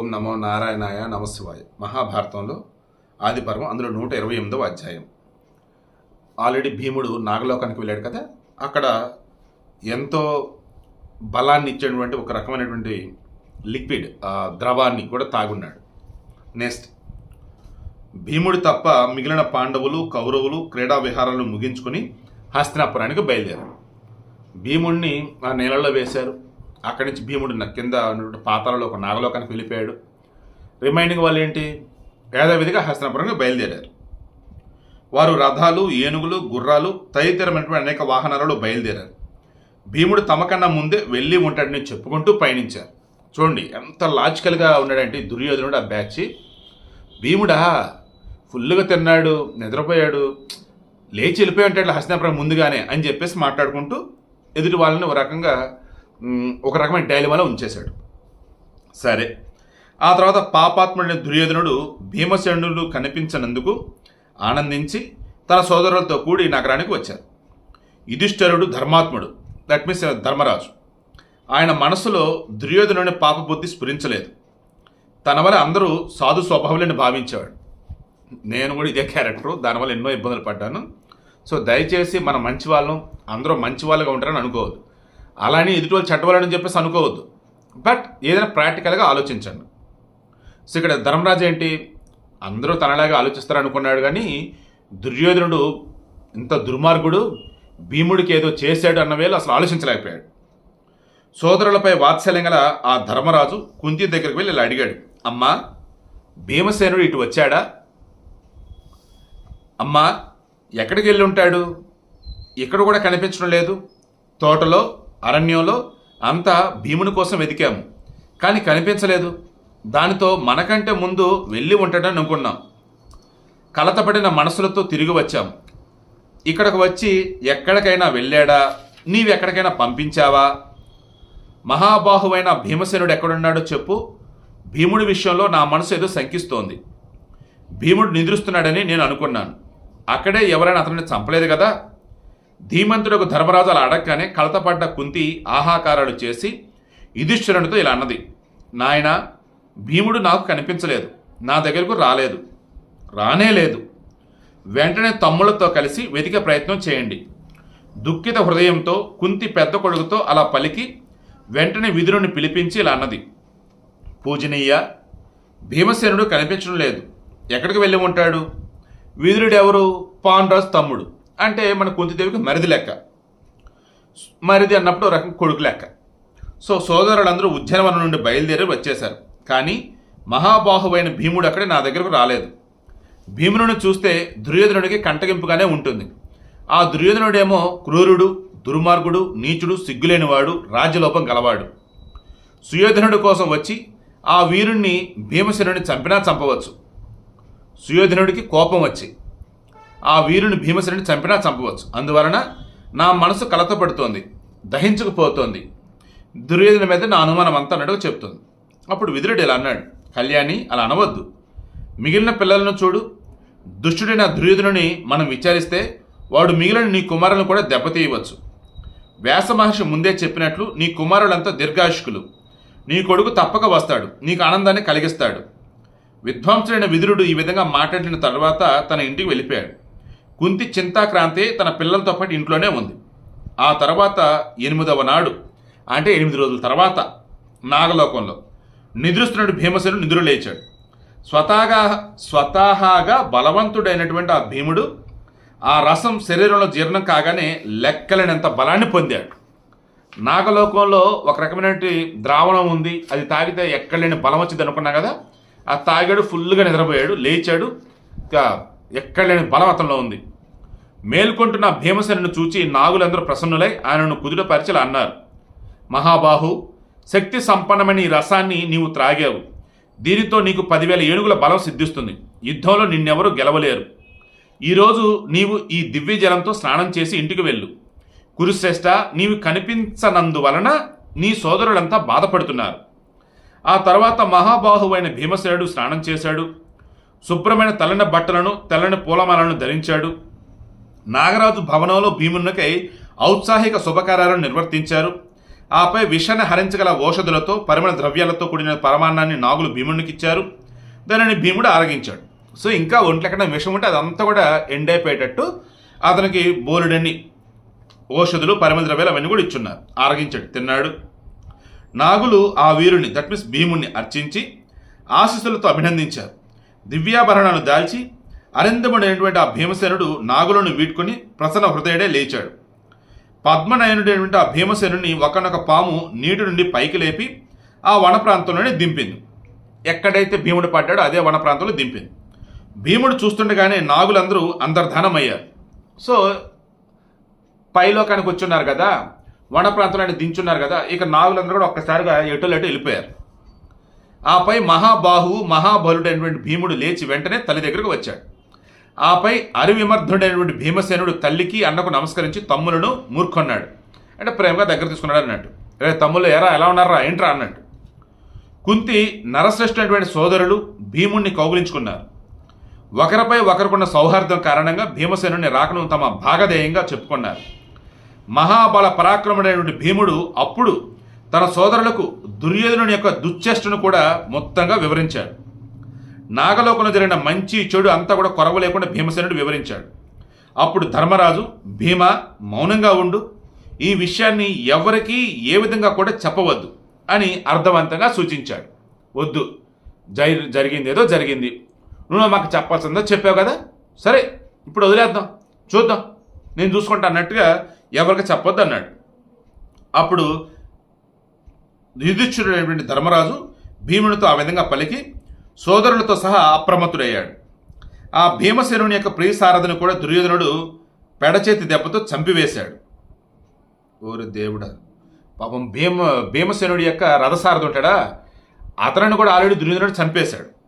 ఓం నమో నారాయణాయ నమశివాయ మహాభారతంలో ఆదిపర్వం అందులో నూట ఇరవై ఎనిమిదవ అధ్యాయం. ఆల్రెడీ భీముడు నాగలోకానికి వెళ్ళాడు కదా అక్కడ ఎంతో బలాన్ని ఇచ్చేటువంటి ఒక రకమైనటువంటి లిక్విడ్ ద్రవాన్ని కూడా తాగున్నాడు. నెక్స్ట్ భీముడు తప్ప మిగిలిన పాండవులు కౌరవులు క్రీడా విహారాలను ముగించుకుని హస్తినాపురానికి బయలుదేరారు. భీముడిని ఆ నేలలో వేశారు. అక్కడి నుంచి భీముడు కింద ఉన్నటువంటి పాతాలలో ఒక నాగలోకానికి వెళ్ళిపోయాడు. రిమైండింగ్ వాళ్ళు ఏంటి? యథావిధిగా హస్తినాపురానికి బయలుదేరారు. వారు రథాలు ఏనుగులు గుర్రాలు తదితరమైనటువంటి అనేక వాహనాలలో బయలుదేరారు. భీముడు తమకన్నా ముందే వెళ్ళి ఉంటాడని చెప్పుకుంటూ పయనించారు. చూడండి ఎంత లాజికల్గా ఉన్నాడంటే దుర్యోధనుడు ఆ బ్యాచి. భీముడా ఫుల్గా తిన్నాడు నిద్రపోయాడు లేచి వెళ్ళిపోయి ఉంటాడు హస్తినాపురం ముందుగానే అని చెప్పేసి మాట్లాడుకుంటూ ఎదుటి వాళ్ళని ఒక రకంగా ఒక రకమైన డైలమాలో ఉంచేశాడు. సరే. ఆ తర్వాత పాపాత్ముడైన దుర్యోధనుడు భీమసేనుడు కనిపించనందుకు ఆనందించి తన సోదరులతో కూడి నగరానికి వచ్చారు. యుధిష్ఠరుడు ధర్మాత్ముడు దట్ మీన్స్ ధర్మరాజు. ఆయన మనసులో దుర్యోధనుని పాపబుద్ధి స్ఫురించలేదు. తన వల్ల అందరూ సాధు స్వభావాలని భావించేవాడు. నేను కూడా ఇదే క్యారెక్టరు దానివల్ల ఎన్నో ఇబ్బందులు పడ్డాను. సో దయచేసి మన మంచి వాళ్ళం అందరూ మంచి వాళ్ళుగా ఉంటారని అనుకోవద్దు. అలానే ఎదుటి వాళ్ళు చెడ్డవాలని చెప్పేసి అనుకోవద్దు. బట్ ఏదైనా ప్రాక్టికల్గా ఆలోచించండి. సో ఇక్కడ ధర్మరాజు ఏంటి? అందరూ తనలాగా ఆలోచిస్తారు అనుకున్నాడు కానీ దుర్యోధనుడు ఇంత దుర్మార్గుడు భీముడికి ఏదో చేశాడు అన్న వేళ అసలు ఆలోచించలేకపోయాడు. సోదరులపై వాత్సల్యం గల ఆ ధర్మరాజు కుంతి దగ్గరికి వెళ్ళి ఇలా అడిగాడు అమ్మా భీమసేనుడు ఇటు వచ్చాడా? అమ్మా ఎక్కడికి వెళ్ళి ఉంటాడు? ఇక్కడ కూడా కనిపించడం లేదు. తోటలో అరణ్యంలో అంతా భీముని కోసం వెతికాము. కానీ కనిపించలేదు. దానితో మనకంటే ముందు వెళ్ళి ఉంటాడని అనుకున్నాం. కలతపడిన మనసులతో తిరిగి వచ్చాం. ఇక్కడికి వచ్చి ఎక్కడికైనా వెళ్ళాడా? నీవెక్కడికైనా పంపించావా? మహాబాహువైన భీమసేనుడు ఎక్కడున్నాడో చెప్పు. భీముడి విషయంలో నా మనసు ఏదో శంకిస్తోంది. భీముడు నిద్రిస్తున్నాడని నేను అనుకున్నాను. అక్కడే ఎవరైనా అతన్ని చంపలేదు కదా? ధీమంతుడకు ధర్మరాజు అలా అడగగానే కలతపడ్డ కుంతి ఆహాకారాలు చేసి యుధిష్ఠిరునితో ఇలా అన్నది నాయన భీముడు నాకు కనిపించలేదు నా దగ్గరకు రాలేదు రానే లేదు. వెంటనే తమ్ముళ్ళతో కలిసి వెతికే ప్రయత్నం చేయండి. దుఃఖిత హృదయంతో కుంతి పెద్ద కొడుకుతో అలా పలికి వెంటనే విదురుని పిలిపించి ఇలా అన్నది పూజనీయ భీమసేనుడు కనిపించడం లేదు ఎక్కడికి వెళ్ళి ఉంటాడు? విదురుడు ఎవరు పాండ్రాజు తమ్ముడు. అంటే మన కుంతిదేవికి మరిది లెక్క. మరిది అన్నప్పుడు ఒక రకం కొడుకు లెక్క. సో సోదరులందరూ ఉద్యానవనం నుండి బయలుదేరి వచ్చేశారు. కానీ మహాబాహువైన భీముడు అక్కడే నా దగ్గరకు రాలేదు. భీముని చూస్తే దుర్యోధనుడికి కంటగింపుగానే ఉంటుంది. ఆ దుర్యోధనుడేమో క్రూరుడు దుర్మార్గుడు నీచుడు సిగ్గులేనివాడు రాజ్యలోపం గలవాడు. సుయోధనుడి కోసం వచ్చి ఆ వీరుణ్ణి భీమసేనుడిని చంపినా చంపవచ్చు. సుయోధనుడికి కోపం వచ్చి ఆ వీరుని భీమసేనుని చంపినా చంపవచ్చు. అందువలన నా మనసు కలతపడుతోంది దహించుకుపోతోంది. దుర్యోధన మీద నా అనుమానం అంతా అన్నట్టుగా చెప్తుంది అప్పుడు విదురుడు ఇలా అన్నాడు కళ్యాణి అలా అనవద్దు. మిగిలిన పిల్లలను చూడు. దుష్టుడైన దుర్యోధనుని మనం విచారిస్తే వాడు మిగిలిన నీ కుమారులను కూడా దెబ్బతీయవచ్చు. వ్యాస మహర్షి ముందే చెప్పినట్లు నీ కుమారులంతా దీర్ఘాయుష్కులు. నీ కొడుకు తప్పక వస్తాడు నీకు ఆనందాన్ని కలిగిస్తాడు. విద్వాంసుడైన విదురుడు ఈ విధంగా మాట్లాడిన తర్వాత తన ఇంటికి వెళ్ళిపోయాడు. కుంతి చింతాక్రాంతి తన పిల్లలతో పాటు ఇంట్లోనే ఉంది. ఆ తర్వాత ఎనిమిదవ నాడు అంటే ఎనిమిది రోజుల తర్వాత నాగలోకంలో నిద్రిస్తున్నట్టు భీమసేనుడు నిద్ర లేచాడు. స్వతహాగా స్వతహాగా బలవంతుడైనటువంటి ఆ భీముడు ఆ రసం శరీరంలో జీర్ణం కాగానే లెక్కలేనంత బలాన్ని పొందాడు. నాగలోకంలో ఒక రకమైనటువంటి ద్రావణం ఉంది అది తాగితే ఎక్కడలేని బలం వచ్చింది అనుకున్నా కదా? ఆ తాగాడు ఫుల్గా నిద్రపోయాడు లేచాడు. ఇంకా ఎక్కడలేని బలవతంలో ఉంది. మేల్కొంటున్న భీమసేనను చూచి నాగులందరూ ప్రసన్నులై ఆయనను కుదుటపరిచలు అన్నారు. మహాబాహు శక్తి సంపన్నమైన ఈ రసాన్ని నీవు త్రాగావు. దీనితో నీకు పదివేల ఏనుగుల బలం సిద్ధిస్తుంది. యుద్ధంలో నిన్నెవరూ గెలవలేరు. ఈరోజు నీవు ఈ దివ్య జలంతో స్నానం చేసి ఇంటికి వెళ్ళు. కురుశ్రేష్ఠ నీవు కనిపించనందువలన నీ సోదరులంతా బాధపడుతున్నారు. ఆ తర్వాత మహాబాహువైన భీమసేనుడు స్నానం చేశాడు. శుభ్రమైన తెల్లని బట్టలను తెల్లని పూలమాలను ధరించాడు. నాగరాజు భవనంలో భీమునికై ఔత్సాహిక శుభకార్యాలను నిర్వర్తించారు. ఆపై విషాన్ని హరించగల ఔషధులతో పరిమళ ద్రవ్యాలతో కూడిన పరమాన్నాన్ని నాగులు భీమునికిచ్చారు. దానిని భీముడు ఆరగించాడు. సో ఇంకా ఒంట్లెక్కడ విషం ఉంటే అదంతా కూడా ఎండ్ అయిపోయేటట్టు అతనికి బోలుడని ఔషధులు పరిమళ ద్రవ్యాలు అవన్నీ కూడా ఇచ్చున్నారు. ఆరగించాడు తిన్నాడు. నాగులు ఆ వీరుని దట్ మీన్స్ భీముణ్ణి అర్చించి ఆశీస్సులతో అభినందించారు. దివ్యాభరణాలు దాల్చి అరిందముడైనటువంటి ఆ భీమసేనుడు నాగులను వీడ్కొని ప్రసన్న హృదయుడే లేచాడు. పద్మనయనుడైనటువంటి ఆ భీమసేనుడిని ఒకనొక పాము నీటి నుండి పైకి లేపి ఆ వన ప్రాంతంలోనే దింపింది. ఎక్కడైతే భీముడు పడ్డాడో అదే వన ప్రాంతంలో దింపింది. భీముడు చూస్తుండగానే నాగులందరూ అంతర్ధానమయ్యారు. సో పైలోకానికి వచ్చున్నారు కదా వన ప్రాంతంలో దించున్నారు కదా ఇక నాగులందరూ కూడా ఒక్కసారిగా ఎటులెటు వెళ్ళిపోయారు. ఆపై మహాబాహువు మహాబలుడైనటువంటి భీముడు లేచి వెంటనే తల్లి దగ్గరకు వచ్చాడు. ఆపై అరివిమర్ధుడైనటువంటి భీమసేనుడు తల్లికి అన్నకు నమస్కరించి తమ్ములను మూర్ఖొన్నాడు. అంటే ప్రేమగా దగ్గర తీసుకున్నాడు అన్నట్టు. రే తమ్ముళ్ళు ఎరా ఎలా ఉన్నారా? ఏంట్రా? అన్నట్టు. కుంతి నరశ్రేష్ఠుడైనటువంటి సోదరులు భీముణ్ణి కౌగులించుకున్నారు. ఒకరిపై ఒకరికున్న సౌహార్దం కారణంగా భీమసేనుని రాకను తమ భాగధేయంగా చెప్పుకున్నారు. మహాబల పరాక్రముడైనటువంటి భీముడు అప్పుడు తన సోదరులకు దుర్యోధనుని యొక్క దుశ్చేష్టను కూడా మొత్తంగా వివరించాడు. నాగలోకంలో జరిగిన మంచి చెడు అంతా కూడా కొరవ లేకుండా భీమసేనుడు వివరించాడు. అప్పుడు ధర్మరాజు భీమ మౌనంగా ఉండు. ఈ విషయాన్ని ఎవరికీ ఏ విధంగా కూడా చెప్పవద్దు అని అర్థవంతంగా సూచించాడు. వద్దు జరి జరిగింది ఏదో జరిగింది. నువ్వు మాకు చెప్పాల్సిందో చెప్పావు కదా? సరే ఇప్పుడు వదిలేద్దాం చూద్దాం. నేను చూసుకుంటా అన్నట్టుగా ఎవరికి చెప్పొద్దు అన్నాడు అప్పుడు యుధిష్ఠుడైనటువంటి ధర్మరాజు భీమునితో ఆ విధంగా పలికి సోదరులతో సహా అప్రమత్తుడయ్యాడు. ఆ భీమసేనుని యొక్క ప్రియ సారథిని కూడా దుర్యోధనుడు పెడచేతి దెబ్బతో చంపివేశాడు. ఓరి దేవుడా పాపం భీమ భీమసేనుడి యొక్క రథసారథి ఉంటాడా? అతనిని కూడా ఆల్రెడీ దుర్యోధనుడు చంపేశాడు.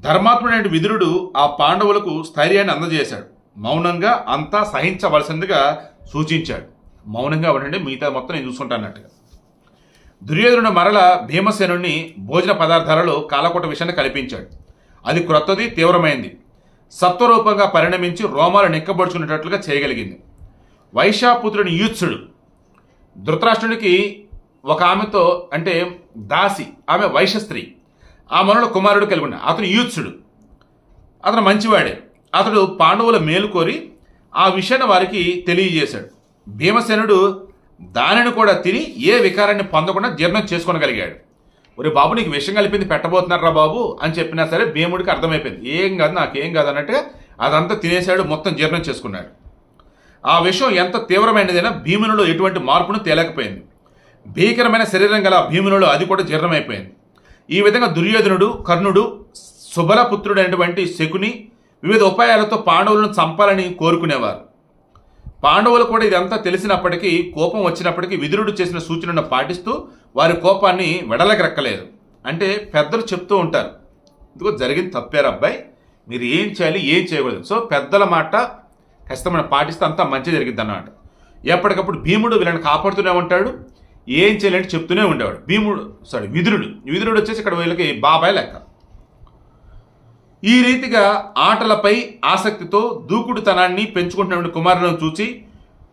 ధర్మాత్ముడైన విదురుడు ఆ పాండవులకు స్థైర్యాన్ని అందజేశాడు. మౌనంగా అంతా సహించవలసిందిగా సూచించాడు. మౌనంగా ఉండండి మిగతా మొత్తం నేను చూసుకుంటా అన్నట్టుగా. దుర్యోధనుడు మరల భీమసేనుణ్ణి భోజన పదార్థాలలో కాలకోట విషయాన్ని కల్పించాడు. అది క్రొత్తది తీవ్రమైంది. సత్వరూపంగా పరిణమించి రోమాలు నిక్కబడుచుకునేటట్లుగా చేయగలిగింది. వైశాపుత్రుని యూత్సుడు. ధృతరాష్ట్రునికి ఒక ఆమెతో అంటే దాసి ఆమె వైశస్త్రీ ఆ మనలో కుమారుడు కలిగి ఉన్నాడు అతను యూత్సుడు. అతను మంచివాడే. అతడు పాండవుల మేలు కోరి ఆ విషయాన్ని వారికి తెలియజేశాడు. భీమసేనుడు దానిని కూడా తిని ఏ వికారాన్ని పొందకుండా జీర్ణం చేసుకోగలిగాడు ఒరే బాబు నీకు విషయం కలిపింది పెట్టబోతున్నారా బాబు? అని చెప్పినా సరే భీముడికి అర్థమైపోయింది. ఏం కాదు నాకేం కాదు అన్నట్టుగా అదంతా తినేశాడు మొత్తం జీర్ణం చేసుకున్నాడు. ఆ విషయం ఎంత తీవ్రమైనదైనా భీమునిలో ఎటువంటి మార్పును తేలేకపోయింది. భీకరమైన శరీరం గల భీమునిలో అది కూడా జీర్ణమైపోయింది. ఈ విధంగా దుర్యోధనుడు కర్ణుడు సుబలపుత్రుడైనటువంటి శకుని వివిధ ఉపాయాలతో పాండవులను చంపాలని కోరుకునేవారు. పాండవులు కూడా ఇదంతా తెలిసినప్పటికీ కోపం వచ్చినప్పటికీ విదురుడు చేసిన సూచనను పాటిస్తూ వారి కోపాన్ని వెడలగరెక్కలేదు అంటే పెద్దలు చెప్తూ ఉంటారు ఇదిగో జరిగింది తప్పారు అబ్బాయి మీరు ఏం చేయాలి ఏం చేయకూడదు. సో పెద్దల మాట ఖచ్చితమైన పాటిస్తే అంతా మంచి జరిగింది అన్నమాట ఎప్పటికప్పుడు భీముడు వీళ్ళని కాపాడుతూనే ఉంటాడు ఏం చేయాలంటే చెప్తూనే ఉండేవాడు. భీముడు సారీ విదురుడు. విదురుడు వచ్చేసి ఇక్కడ వీళ్ళకి బాబాయ్ లెక్క. ఈ రీతిగా ఆటలపై ఆసక్తితో దూకుడుతనాన్ని పెంచుకుంటున్న కుమారులను చూసి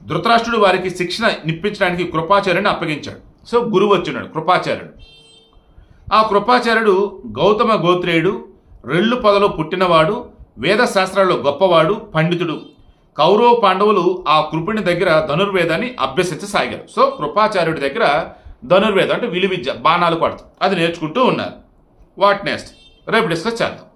ధృతరాష్ట్రుడు వారికి శిక్షణ నిప్పించడానికి కృపాచార్యుని అప్పగించాడు. సో గురువు వచ్చినాడు కృపాచార్యుడు. ఆ కృపాచార్యుడు గౌతమ గోత్రేయుడు రెళ్ళు పొదలో పుట్టినవాడు వేదశాస్త్రాల్లో గొప్పవాడు పండితుడు. కౌరవ పాండవులు ఆ కృపుని దగ్గర ధనుర్వేదాన్ని అభ్యసించసాగారు సో కృపాచార్యుడి దగ్గర ధనుర్వేదం అంటే విలువిద్య బాణాలు కొడతాం అది నేర్చుకుంటూ ఉన్నారు. What next? రేపు డిస్కస్ చేద్దాం.